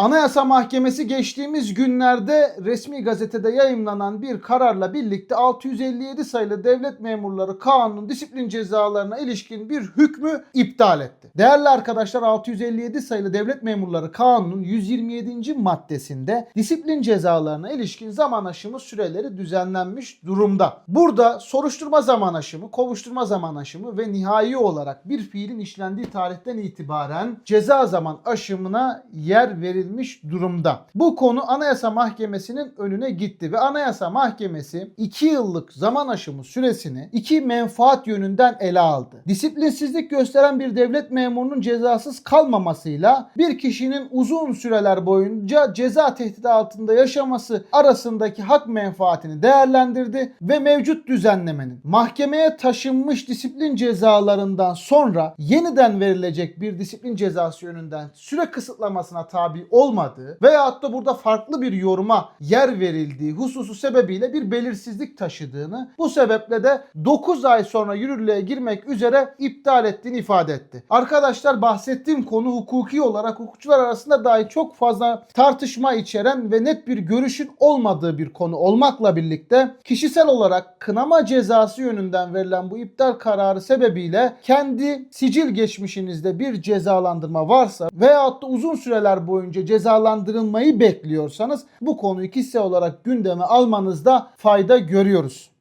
Anayasa Mahkemesi geçtiğimiz günlerde resmi gazetede yayımlanan bir kararla birlikte 657 sayılı devlet memurları kanunun disiplin cezalarına ilişkin bir hükmü iptal etti. Değerli arkadaşlar 657 sayılı devlet memurları kanunun 127. maddesinde disiplin cezalarına ilişkin zaman aşımı süreleri düzenlenmiş durumda. Burada soruşturma zaman aşımı, kovuşturma zaman aşımı ve nihai olarak bir fiilin işlendiği tarihten itibaren ceza zaman aşımına yer verilmiş durumda. Bu konu Anayasa Mahkemesi'nin önüne gitti ve Anayasa Mahkemesi 2 yıllık zaman aşımı süresini iki menfaat yönünden ele aldı. Disiplinsizlik gösteren bir devlet memurunun cezasız kalmamasıyla bir kişinin uzun süreler boyunca ceza tehdidi altında yaşaması arasındaki hak menfaatini değerlendirdi ve mevcut düzenlemenin mahkemeye taşınmış disiplin cezalarından sonra yeniden verilecek bir disiplin cezası yönünden süre kısıtlamasına tabi olmadığı veyahut da burada farklı bir yoruma yer verildiği hususu sebebiyle bir belirsizlik taşıdığını bu sebeple de 9 ay sonra yürürlüğe girmek üzere iptal ettiğini ifade etti. Arkadaşlar bahsettiğim konu hukuki olarak hukukçular arasında dahi çok fazla tartışma içeren ve net bir görüşün olmadığı bir konu olmakla birlikte kişisel olarak kınama cezası yönünden verilen bu iptal kararı sebebiyle kendi sicil geçmişinizde bir cezalandırma varsa veyahut da uzun süreler boyunca cezalandırılmayı bekliyorsanız bu konuyu kişisel olarak gündeme almanızda fayda görüyoruz.